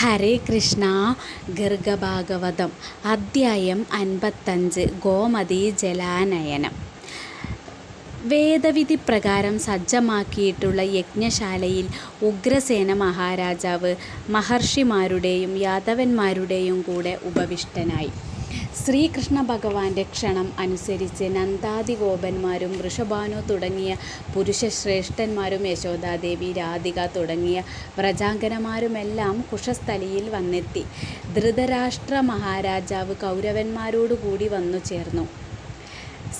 ഹരേ കൃഷ്ണ ഗർഗഭാഗവതം അദ്ധ്യായം അൻപത്തഞ്ച് ഗോമതി ജലാനയനം. വേദവിധി പ്രകാരം സജ്ജമാക്കിയിട്ടുള്ള യജ്ഞശാലയിൽ ഉഗ്രസേന മഹാരാജാവ് മഹർഷിമാരുടെയും യാദവന്മാരുടെയും കൂടെ ഉപവിഷ്ടനായി. ശ്രീകൃഷ്ണ ഭഗവാന്റെ ക്ഷണം അനുസരിച്ച് നന്ദാദി ഗോപന്മാരും വൃഷഭാനു തുടങ്ങിയ പുരുഷശ്രേഷ്ഠന്മാരും യശോദാദേവി രാധിക തുടങ്ങിയ വ്രജാങ്കനമാരുമെല്ലാം കുശസ്ഥലിയിൽ വന്നെത്തി. ധൃതരാഷ്ട്ര മഹാരാജാവ് കൗരവന്മാരോടുകൂടി വന്നു ചേർന്നു.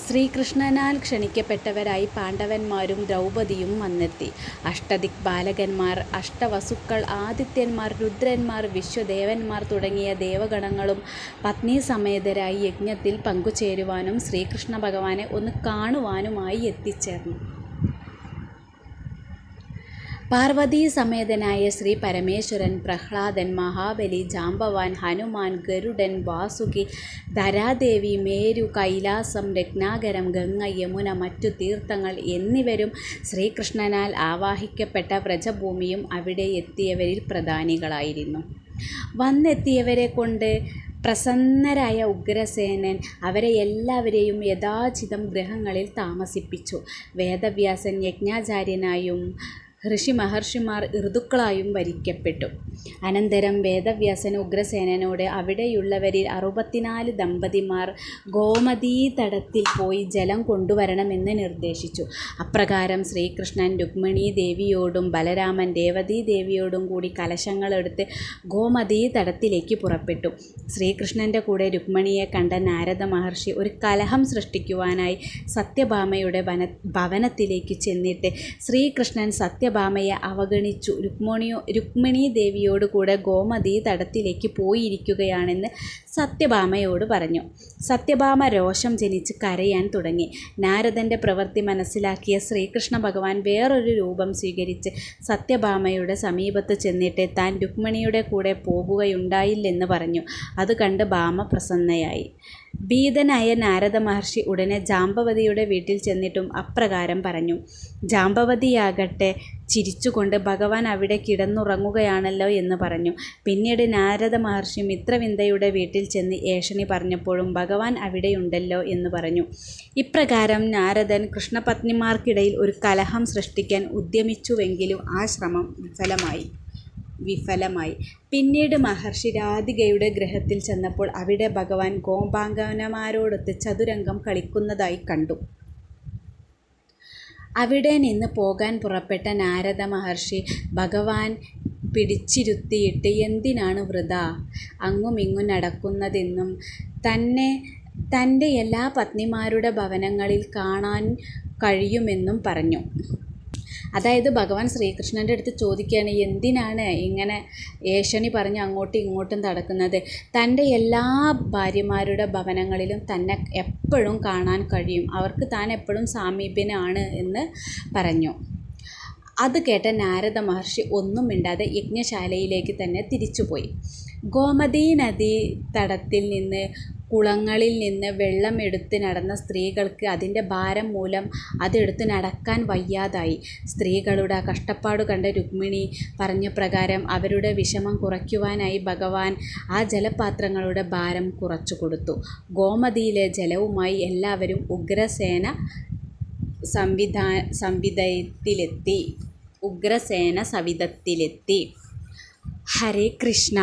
ശ്രീകൃഷ്ണനാൽ ക്ഷണിക്കപ്പെട്ടവരായി പാണ്ഡവന്മാരും ദ്രൗപദിയും വന്നെത്തി. അഷ്ടദിക് ബാലകന്മാർ അഷ്ടവസുക്കൾ ആദിത്യന്മാർ രുദ്രന്മാർ വിശ്വദേവന്മാർ തുടങ്ങിയ ദേവഗണങ്ങളും പത്നി പത്നീസമേതരായി യജ്ഞത്തിൽ പങ്കുചേരുവാനും ശ്രീകൃഷ്ണ ഭഗവാനെ ഒന്ന് കാണുവാനുമായി എത്തിച്ചേർന്നു. പാർവതീ സമേതനായ ശ്രീ പരമേശ്വരൻ പ്രഹ്ലാദൻ മഹാബലി ജാമ്പവാൻ ഹനുമാൻ ഗരുഡൻ വാസുകി ധരാദേവി മേരു കൈലാസം രത്നാകരം ഗംഗ യമുന മറ്റു തീർത്ഥങ്ങൾ എന്നിവരും ശ്രീകൃഷ്ണനാൽ ആവാഹിക്കപ്പെട്ട വ്രജഭൂമിയും അവിടെ എത്തിയവരിൽ പ്രധാനികളായിരുന്നു. വന്നെത്തിയവരെ കൊണ്ട് പ്രസന്നരായ ഉഗ്രസേനൻ അവരെ എല്ലാവരെയും യഥാചിതം ഗ്രഹങ്ങളിൽ താമസിപ്പിച്ചു. വേദവ്യാസൻ യജ്ഞാചാര്യനായും ഋഷിമഹർഷിമാർ ഋതുക്കളായും വരിക്കപ്പെട്ടു. അനന്തരം വേദവ്യാസൻ ഉഗ്രസേനനോട് അവിടെയുള്ളവരിൽ അറുപത്തിനാല് ദമ്പതിമാർ ഗോമതീതടത്തിൽ പോയി ജലം കൊണ്ടുവരണമെന്ന് നിർദ്ദേശിച്ചു. അപ്രകാരം ശ്രീകൃഷ്ണൻ രുക്മിണി ദേവിയോടും ബലരാമൻ ദേവതീ ദേവിയോടും കൂടി കലശങ്ങളെടുത്ത് ഗോമതീതടത്തിലേക്ക് പുറപ്പെട്ടു. ശ്രീകൃഷ്ണന്റെ കൂടെ രുക്മിണിയെ കണ്ട നാരദ മഹർഷി ഒരു കലഹം സൃഷ്ടിക്കുവാനായി സത്യഭാമയുടെ വന ഭവനത്തിലേക്ക് ചെന്നിട്ട് ശ്രീകൃഷ്ണൻ സത്യഭാമയെ അവഗണിച്ചു. രുക്മണിയോ രുക്മിണി ദേവിയോട് കൂടെ ഗോമതി തടത്തിലേക്ക് പോയിരിക്കുകയാണെന്ന് സത്യഭാമയോട് പറഞ്ഞു. സത്യഭാമ രോഷം ജനിച്ച് കരയാൻ തുടങ്ങി. നാരദന്റെ പ്രവൃത്തി മനസ്സിലാക്കിയ ശ്രീകൃഷ്ണ ഭഗവാൻ വേറൊരു രൂപം സ്വീകരിച്ച് സത്യഭാമയുടെ സമീപത്ത് ചെന്നിട്ട് താൻ രുക്മിണിയുടെ കൂടെ പോകുകയുണ്ടായില്ലെന്ന് പറഞ്ഞു. അത് കണ്ട് ഭാമ പ്രസന്നയായി. ഭീതനായ നാരദ മഹർഷി ഉടനെ ജാമ്പവതിയുടെ വീട്ടിൽ ചെന്നിട്ടും അപ്രകാരം പറഞ്ഞു ജാമ്പവതിയാകട്ടെ ചിരിച്ചുകൊണ്ട് ഭഗവാൻ അവിടെ കിടന്നുറങ്ങുകയാണല്ലോ എന്ന് പറഞ്ഞു. പിന്നീട് നാരദ മഹർഷി മിത്രവിന്ദയുടെ വീട്ടിൽ ചെന്ന് ഏഷണി പറഞ്ഞപ്പോഴും ഭഗവാൻ അവിടെയുണ്ടല്ലോ എന്ന് പറഞ്ഞു. ഇപ്രകാരം നാരദൻ കൃഷ്ണപത്നിമാർക്കിടയിൽ ഒരു കലഹം സൃഷ്ടിക്കാൻ ഉദ്യമിച്ചുവെങ്കിലും ആ ശ്രമം വിഫലമായി. വിഫലമായി. പിന്നീട് മഹർഷി രാധികയുടെ ഗ്രഹത്തിൽ ചെന്നപ്പോൾ അവിടെ ഭഗവാൻ ഗോപാങ്കനമാരോടൊത്ത് ചതുരംഗം കളിക്കുന്നതായി കണ്ടു. അവിടെ നിന്ന് പോകാൻ പുറപ്പെട്ട നാരദ മഹർഷി ഭഗവാൻ പിടിച്ചിരുത്തിയിട്ട് എന്തിനാണ് വൃത? അങ്ങുമിങ്ങും നടക്കുന്നതെന്നും തന്നെ തന്റെ എല്ലാ പത്നിമാരുടെ ഭവനങ്ങളിൽ കാണാൻ കഴിയുമെന്നും പറഞ്ഞു. അതായത് ഭഗവാൻ ശ്രീകൃഷ്ണന്റെ അടുത്ത് ചോദിക്കുകയാണ് എന്തിനാണ് ഇങ്ങനെ ഏഷണി പറഞ്ഞ് അങ്ങോട്ടും ഇങ്ങോട്ടും നടക്കുന്നത്? തന്റെ എല്ലാ ഭാര്യമാരുടെ ഭവനങ്ങളിലും തന്നെ എപ്പോഴും കാണാൻ കഴിയും. അവർക്ക് താൻ എപ്പോഴും സാമീപ്യനാണ് എന്ന് പറഞ്ഞു. അത് കേട്ട നാരദ മഹർഷി ഒന്നും മിണ്ടാതെ യജ്ഞശാലയിലേക്ക് തന്നെ തിരിച്ചുപോയി. ഗോമതി നദീ തടത്തിൽ നിന്ന് കുളങ്ങളിൽ നിന്ന് വെള്ളം എടുത്ത് നടന്ന സ്ത്രീകൾക്ക് അതിന്റെ ഭാരം മൂലം അതെടുത്ത് നടക്കാൻ വയ്യാതായി. സ്ത്രീകളുടെ കഷ്ടപ്പാട് കണ്ട രുക്മിണി പറഞ്ഞ പ്രകാരം അവരുടെ വിഷമം കുറയ്ക്കുവാനായി ഭഗവാൻ ആ ജലപാത്രങ്ങളുടെ ഭാരം കുറച്ചു കൊടുത്തു. ഗോമതിയിലെ ജലവുമായി എല്ലാവരും ഉഗ്രസേന സംവിധാ സംവിധത്തിലെത്തി ഉഗ്രസേന സവിധത്തിലെത്തി. ഹരേ കൃഷ്ണ.